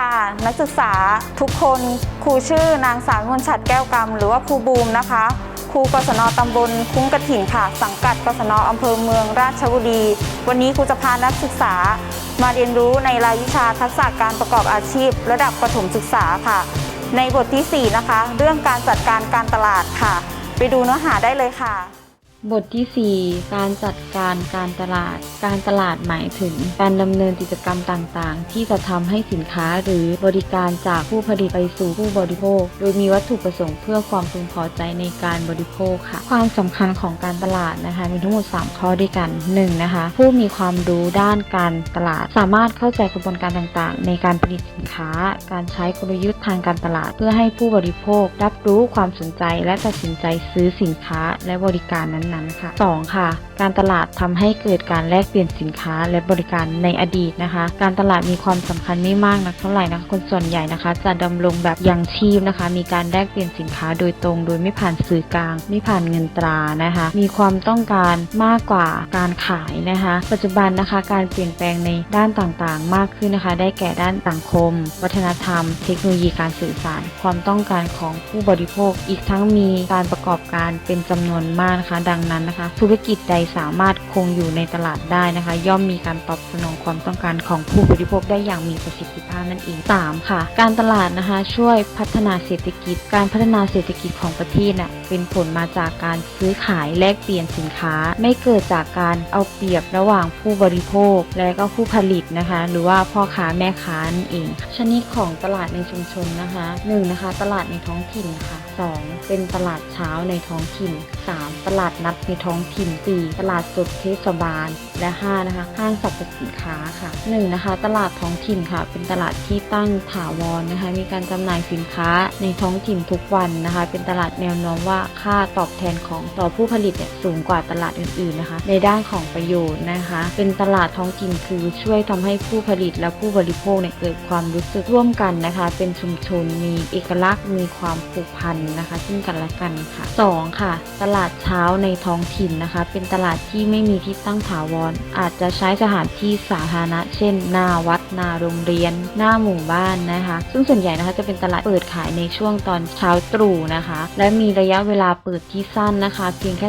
ค่ะ นักศึกษาทุกคนครูชื่อนางสาวมนชัดแก้วกรรม หรือว่าครูบูมนะคะครูกศนตำบลคุ้งกระถิ่นค่ะ สังกัดกศนอำเภอเมืองราชบุรี วันนี้ครูจะพานักศึกษา มาเรียนรู้ในรายวิชาทักษะการประกอบอาชีพ ระดับประถมศึกษาค่ะ ในบทที่ 4 นะคะ เรื่องการจัดการการตลาดค่ะ ไปดูเนื้อหาได้เลยค่ะ บทที่ 4 การจัดการการตลาด การตลาดหมายถึง การดำเนินกิจกรรมต่างๆ ที่จะทำให้สินค้าหรือบริการจากผู้ผลิตไปสู่ผู้บริโภค โดยมีวัตถุประสงค์เพื่อความพึงพอใจในการบริโภคค่ะ ความสำคัญของการตลาดนะคะมีทั้งหมด 3 ข้อด้วยกัน 1. นะคะ ผู้มีความรู้ด้านการตลาด สามารถเข้าใจกระบวนการต่างๆ ในการผลิตสินค้า การใช้กลยุทธ์ทางการตลาด เพื่อให้ผู้บริโภครับรู้ความสนใจและตัดสินใจซื้อสินค้าและบริการนั้นนั้นค่ะ 2. ค่ะ การตลาดทำให้เกิดการแลกเปลี่ยนสินค้าและบริการในอดีตนะคะ การตลาดมีความสำคัญไม่มากนักเท่าไหร่นะคะคนส่วนใหญ่นะคะ จะดำรงแบบยังชีพนะคะ มีการแลกเปลี่ยนสินค้าโดยตรง โดยไม่ผ่านสื่อกลาง ไม่ผ่านเงินตรานะคะ มีความต้องการมากกว่าการขายนะคะ ปัจจุบันนะคะ การเปลี่ยนแปลงในด้านต่างๆ มากขึ้นนะคะ ได้แก่ด้านสังคม วัฒนธรรม เทคโนโลยีการสื่อสาร ความต้องการของผู้บริโภค อีกทั้งมีการประกอบการเป็นจำนวนมากนะคะ ดังนั้นนะคะ ธุรกิจใดสามารถคงอยู่ในตลาดได้นะคะ ย่อมมีการตอบสนองความต้องการของผู้บริโภคได้อย่างมีประสิทธิภาพนั่นเอง 3. ค่ะ การตลาดนะคะช่วยพัฒนาเศรษฐกิจ การพัฒนาเศรษฐกิจของประเทศน่ะเป็นผลมาจากการซื้อขายแลกเปลี่ยนสินค้า ไม่เกิดจากการเอาเปรียบระหว่างผู้บริโภคและก็ผู้ผลิตนะคะ หรือว่าพ่อค้าแม่ค้านั่นเอง ชนิดของตลาดในชุมชนนะคะ 1 นะคะ ตลาดในท้องถิ่นค่ะ 2. เป็นตลาดเช้าในท้องถิ่น 3. ตลาดนัดในท้องถิ่น 4. ตลาดสดเทศบาล และ 5 นะคะ ห้างสรรพสินค้าค่ะ 1. นะคะ ตลาดท้องถิ่นค่ะ เป็นตลาดที่ตั้งถาวรนะคะ มีการจำหน่ายสินค้าในท้องถิ่นทุกวันนะคะ เป็นตลาดแนวโน้มว่าค่าตอบแทนของต่อผู้ผลิตเนี่ยสูงกว่าตลาดอื่นๆนะคะ ในด้านของประโยชน์นะคะ เป็นตลาดท้องถิ่นคือช่วยทำให้ผู้ผลิตและผู้บริโภคเนี่ยเกิดความรู้สึกร่วมกันนะคะ เป็นชุมชนมีเอกลักษณ์มีความผูกพันนะคะ ซึ่งกันและกันค่ะ 2. ค่ะ ตลาดเช้าในท้องถิ่นนะคะ เป็นตลาดที่ไม่มีที่ตั้งถาวร อาจจะใช้สถานที่สาธารณะ เช่น หน้าวัด หน้าโรงเรียน หน้าหมู่บ้านนะคะ ซึ่งส่วนใหญ่นะคะจะเป็นตลาดเปิดขายในช่วงตอนเช้าตรู่นะคะ และมีระยะเวลาเปิดที่สั้นนะคะ เพียงแค่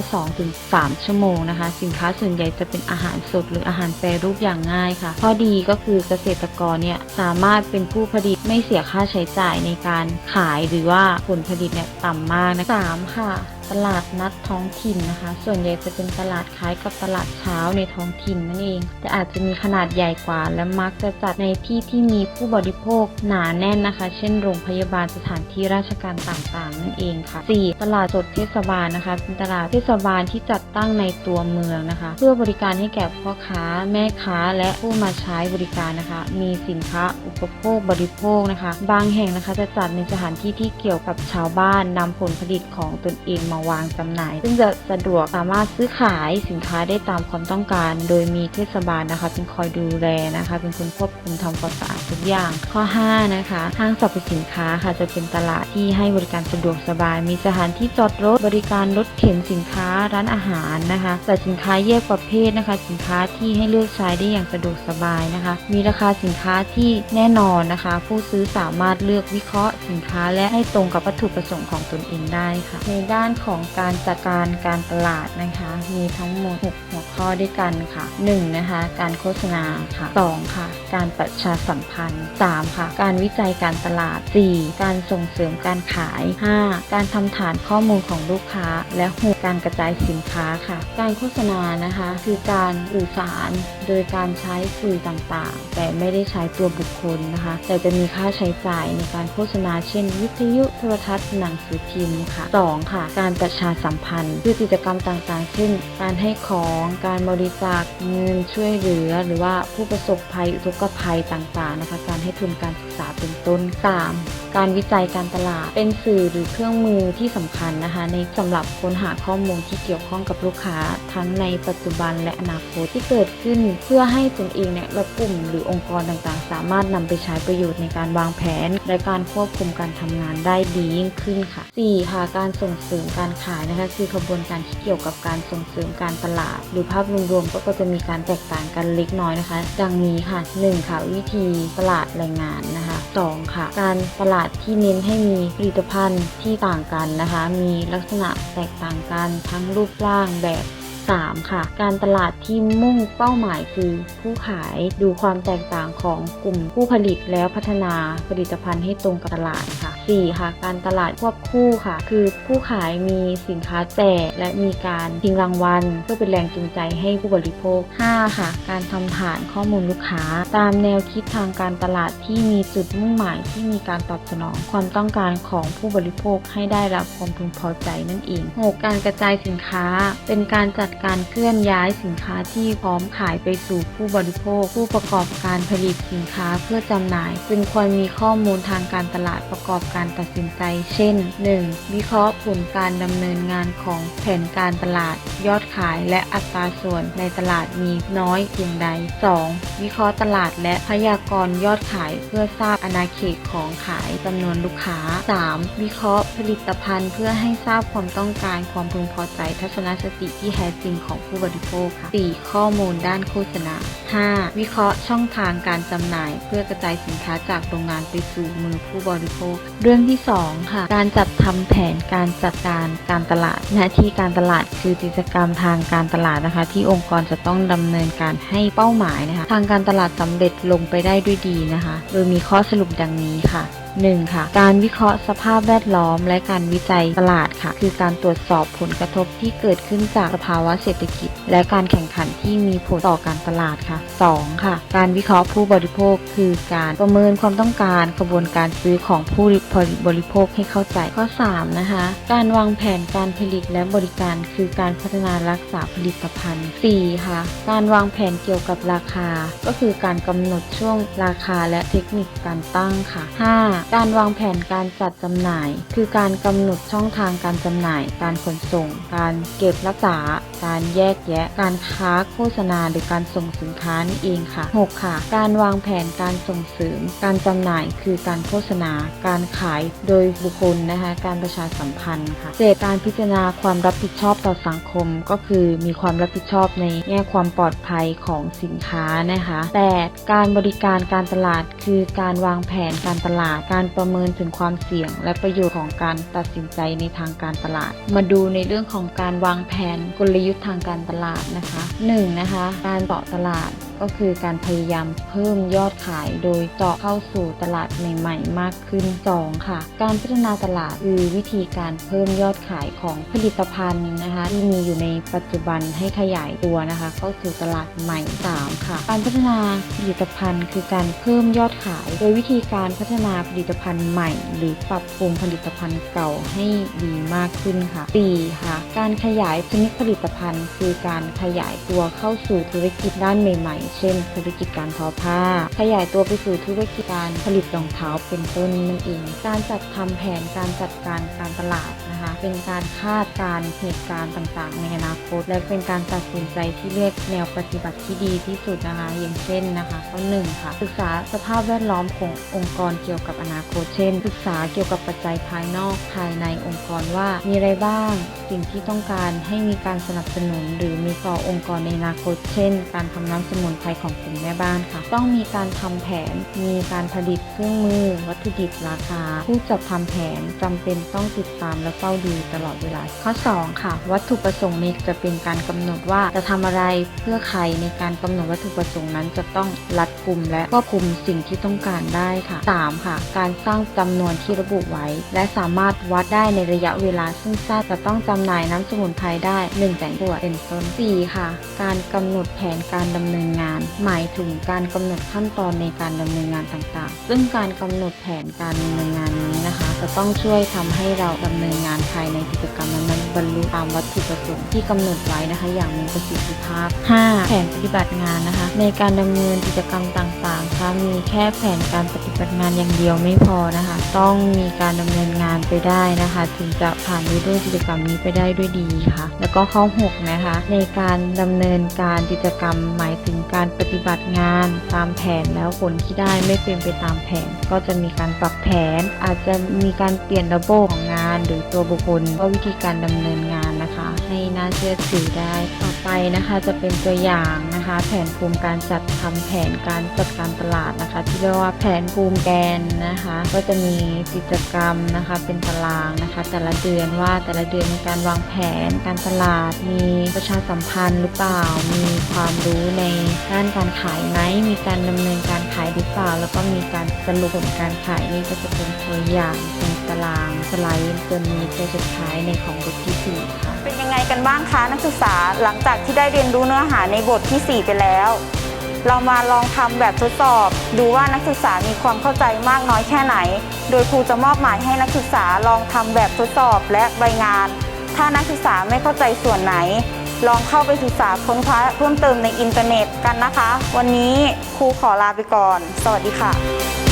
2-3 ชั่วโมงนะคะ สินค้าส่วนใหญ่จะเป็นอาหารสดหรืออาหารแปรรูปอย่างง่ายค่ะข้อดีก็คือเกษตรกรเนี่ยสามารถเป็นผู้ผลิตไม่เสียค่าใช้จ่ายในการขายหรือว่าผลผลิตเนี่ยต่ำมากนะสามค่ะ ตลาดนัดท้องถิ่นนะคะ ส่วนใหญ่จะเป็นตลาดคล้ายกับตลาดเช้าในท้องถิ่นนั่นเอง แต่อาจจะมีขนาดใหญ่กว่า และมักจะจัดในที่ที่มีผู้บริโภคหนาแน่นนะคะ เช่นโรงพยาบาลสถานที่ราชการต่างๆ นั่นเองค่ะ 4. ตลาดสดเทศบาลนะคะ เป็นตลาดเทศบาลที่จัดตั้งในตัวเมืองนะคะ เพื่อบริการให้แก่พ่อค้า แม่ค้า และผู้มาใช้บริการนะคะ มีสินค้าอุปโภคบริโภคนะคะ บางแห่งนะคะจะจัดในสถานที่ที่เกี่ยวกับชาวบ้านนำผลผลิตของตนเองมาวางจำหน่าย ซึ่งจะสะดวกสามารถซื้อขายสินค้าได้ตามความต้องการ โดยมีเทศบาลนะคะ เป็นคอยดูแลนะคะ เป็นคนควบคุมทำความสะอาดทุกอย่าง ข้อ 5 นะคะห้างสรรพสินค้าค่ะจะเป็นตลาดที่ให้บริการสะดวกสบาย มีสถานที่จอดรถบริการรถเข็นสินค้าร้านอาหารนะคะจัดสินค้าแยกประเภทนะคะ สินค้าที่ให้เลือกใช้ได้อย่างสะดวกสบายนะคะ มีราคาสินค้าที่แน่นอนนะคะ ผู้ซื้อสามารถเลือกวิเคราะห์สินค้าและให้ตรงกับวัตถุประสงค์ของตนเองได้ค่ะ ในด้านของการจัดการการตลาดนะคะ มีทั้งหมด 6 หัวข้อด้วยกันค่ะ 1. นะคะ การโฆษณาค่ะ 2. ค่ะ การประชาสัมพันธ์ 3. ค่ะ การวิจัยการตลาด 4. การส่งเสริมการขาย 5. การทำฐานข้อมูลของลูกค้า และ 6. การกระจายสินค้าค่ะ การโฆษณานะคะ คือการสื่อสารโดยการใช้สื่อต่างๆ แต่ไม่ได้ใช้ตัวบุคคลนะคะ แต่จะมีค่าใช้จ่ายในการโฆษณา เช่น วิทยุโทรทัศน์หนังสือพิมพ์ค่ะ 2. ค่ะ การการประชาสัมพันธ์ คือกิจกรรมต่างๆ เช่น การให้ของ การบริจาคเงินช่วยเหลือ หรือว่าผู้ประสบภัยอุทกภัยต่างๆนะคะ การให้ทุนการศึกษาเป็นต้น 3. การวิจัยการตลาด เป็นสื่อหรือเครื่องมือที่สำคัญนะคะ ในสำหรับค้นหาข้อมูลที่เกี่ยวข้องกับลูกค้า ทั้งในปัจจุบันและอนาคตที่เกิดขึ้น เพื่อให้ตนเองเนี่ยและกลุ่มหรือองค์กรต่างๆ สามารถนำไปใช้ประโยชน์ในการวางแผน และการควบคุมการทำงานได้ดียิ่งขึ้นค่ะ 4. ค่ะการส่งเสริมกการขายนะคะคือกระบวนการที่เกี่ยวกับการส่งเสริมการตลาด หรือภาพรวมๆก็ก็จะมีการแตกต่างกันเล็กน้อยนะคะ ดังนี้ค่ะ 1. ค่ะวิธีตลาดแรงงานนะคะ 2. ค่ะ การตลาดที่เน้นให้มีผลิตภัณฑ์ที่ต่างกันนะคะ มีลักษณะแตกต่างกันทั้งรูปร่างแบบ 3. ค่ะการตลาดที่มุ่งเป้าหมายคือผู้ขายดูความแตกต่างของกลุ่มผู้ผลิตแล้วพัฒนาผลิตภัณฑ์ให้ตรงกับตลาดค่ะ 4. ค่ะ การตลาดควบคู่ค่ะ คือผู้ขายมีสินค้าแจกและมีการชิงรางวัล เพื่อเป็นแรงจูงใจให้ผู้บริโภค 5. ค่ะ การทำฐานข้อมูลลูกค้า ตามแนวคิดทางการตลาดที่มีจุดมุ่งหมายที่มีการตอบสนองความต้องการของผู้บริโภคให้ได้รับความพึงพอใจนั่นเอง 6. การกระจายสินค้า เป็นการจัดการเคลื่อนย้ายสินค้าที่พร้อมขายไปสู่ผู้บริโภค ผู้ประกอบการผลิตสินค้าเพื่อจำหน่าย จึงควรมีข้อมูลทางการตลาดประกอบการตัดสินใจ เช่น 1. วิเคราะห์ผลการดำเนินงานของแผนการตลาด ยอดขายและอัตราส่วนในตลาดมีน้อยเพียงใด 2. วิเคราะห์ตลาดและพยากรณ์ยอดขายเพื่อทราบอาณาเขตของขายจำนวนลูกค้า 3. วิเคราะห์ผลิตภัณฑ์เพื่อให้ทราบความต้องการความพึงพอใจทัศนคติที่แท้จริงของผู้บริโภคค่ะ 4. ข้อมูลด้านโฆษณา 5. วิเคราะห์ช่องทางการจำหน่าย เพื่อกระจายสินค้าจากโรงงานไปสู่มือผู้บริโภคเรื่องที่ 2 ค่ะ การจัดทำแผนการจัดการการตลาด หน้าที่การตลาดคือกิจกรรมทางการตลาดนะคะ ที่องค์กรจะต้องดำเนินการให้เป้าหมายนะคะ ทางการตลาดสำเร็จลงไปได้ด้วยดีนะคะ โดยมีข้อสรุปดังนี้ค่ะ 1. ค่ะ การวิเคราะห์สภาพแวดล้อม และการวิจัยตลาดค่ะ คือการตรวจสอบผลกระทบที่เกิดขึ้นจากสภาวะเศรษฐกิจ และการแข่งขันที่มีผลต่อการตลาดค่ะ 2. ค่ะ การวิเคราะห์ผู้บริโภค คือการประเมินความต้องการกระบวนการซื้อของผู้บริโภคให้เข้าใจข้อ 3. นะคะ การวางแผนการผลิตและบริการ คือการพัฒนารักษาผลิตภัณฑ์ 4. ค่ะ การวางแผนเกี่ยวกับราคา ก็คือการกำหนดช่วงราคาและเทคนิคการตั้งค่ะ 5. การวางแผนการจัดจำหน่าย คือการกำหนดช่องทางการจำหน่าย การขนส่ง การเก็บรักษา การแยกแยะ การค้าโฆษณา หรือการส่งสินค้านี่เองค่ะ 6. ค่ะ การวางแผนการส่งเสริม การจำหน่ายคือการโฆษณา การขายโดยบุคคลนะคะ การประชาสัมพันธ์ค่ะเจการพิจารณาความรับผิดชอบต่อสังคม ก็คือมีความรับผิดชอบในแง่ความปลอดภัยของสินค้านะคะ 8. การบริการการตลาดคือการวางแผนการตลาดการประเมินถึงความเสี่ยง และประโยชน์ของการตัดสินใจในทางการตลาด มาดูในเรื่องของการวางแผนกลยุทธ์ทางการตลาดนะคะ 1. นะคะ การเจาะตลาด ก็คือการพยายามเพิ่มยอดขายโดยเจาะเข้าสู่ตลาดใหม่ๆ มากขึ้น 2. ค่ะ การพัฒนาตลาดคือวิธีการเพิ่มยอดขายของผลิตภัณฑ์นะคะที่มีอยู่ในปัจจุบันให้ขยายตัวนะคะ เข้าสู่ตลาดใหม่ 3. ค่ะ การพัฒนาผลิตภัณฑ์คือการเพิ่มยอดขาย โดยวิธีการพัฒนาผลิตภัณฑ์ใหม่ หรือปรับปรุงผลิตภัณฑ์เก่าให้ดีมากขึ้นค่ะ 4. ค่ะ การขยายชนิดผลิตภัณฑ์ คือการขยายตัวเข้าสู่ธุรกิจด้านใหม่ ๆเช่น ธุรกิจการทอผ้า ขยายตัวไปสู่ธุรกิจการผลิตรองเท้าเป็นต้นนั่นเอง การจัดทำแผนการจัดการการตลาด เป็นการคาดการเหตุการณ์ต่างๆ ในอนาคต และเป็นการตัดสินใจที่เลือกแนวปฏิบัติที่ดีที่สุดนะคะ อย่างเช่นนะคะ ข้อหนึ่งค่ะศึกษาสภาพแวดล้อมขององค์กรเกี่ยวกับอนาคต เช่น ศึกษาเกี่ยวกับปัจจัยภายนอกภายในองค์กรว่ามีอะไรบ้าง สิ่งที่ต้องการให้มีการสนับสนุน หรือมีต่อองค์กรในอนาคต เช่น การทำน้ำสมุนไพรของกลุ่มแม่บ้านค่ะ ต้องมีการทำแผน มีการผลิตเครื่องมือ วัตถุดิบราคา ผู้จัดทำแผนจำเป็นต้องติดตามและเฝ้าดูตลอดเวลา ข้อ 2 ค่ะ วัตถุประสงค์นี้จะเป็นการกำหนดว่าจะทำอะไรเพื่อใครในการกำหนดวัตถุประสงค์นั้นจะต้องรัดกุมและควบคุมสิ่งที่ต้องการได้ค่ะ 3. ค่ะ การสร้างจำนวนที่ระบุไว้ และสามารถวัดได้ในระยะเวลาซึ่งทราบจะต้องจำหน่ายน้ำสมุนไพรได้1แสนขวดเป็นต้น 4. ค่ะ การกำหนดแผนการดำเนินงาน หมายถึงการกำหนดขั้นตอนในการดำเนินงานต่างๆ ซึ่งการกำหนดแผนการดำเนินงานนี้นะคะ จะต้องช่วยทำให้เราดำเนินงานภายในกิจกรรมนั้นๆบรรลุตามวัตถุประสงค์ที่กำหนดไว้นะคะ อย่างมีประสิทธิภาพ 5. แผนปฏิบัติงานนะคะ ในการดำเนินกิจกรรมต่างๆค่ะมีแค่แผนการปฏิบัติงานอย่างเดียวไม่พอนะคะ ต้องมีการดำเนินงานไปได้นะคะ ถึงจะผ่านไปด้วยกิจกรรมนี้ไปได้ด้วยดีค่ะ แล้วก็ข้อ 6 นะคะ ในการดำเนินการกิจกรรมหมายถึงแผการปฏิบัติงานตามแผนแล้วผลที่ได้ไม่เป็นไปตามแผน ก็จะมีการปรับแผน อาจจะมีการเปลี่ยนระบบของงาน หรือตัวบุคคลว่าวิธีการดำเนินงานนะคะ ให้น่าเชื่อถือได้ต่อไปนะคะจะเป็นตัวอย่างนะคะ แผนภูมิการจัดทำแผนการจัดการตลาดนะคะ ที่เรียกว่าแผนภูมิแกนนะคะ ก็จะมีกิจกรรมนะคะเป็นตารางนะคะ แต่ละเดือนว่าแต่ละเดือนมีการวางแผนการตลาด มีประชาสัมพันธ์หรือเปล่า มีความรู้ในด้านการขายไหมมีการดำเนินการขายหรือเปล่า แล้วก็มีการสรุปผลการขายนี่ก็จะเป็นตัวอย่างเตารางสไลด์จนมีตัวสุดท้ายในของบทที่สี่ค่ะ เป็นยังไงกันบ้างคะนักศึกษาหลังจากที่ได้เรียนรู้เนื้อหาในบทที่ 4 ไปแล้ว เรามาลองทำแบบทดสอบ ดูว่านักศึกษามีความเข้าใจมากน้อยแค่ไหน โดยครูจะมอบหมายให้นักศึกษาลองทำแบบทดสอบและใบงาน ถ้านักศึกษาไม่เข้าใจส่วนไหน ลองเข้าไปศึกษาค้นคว้าเพิ่มเติมในอินเทอร์เน็ตกันนะคะ วันนี้ครูขอลาไปก่อน สวัสดีค่ะ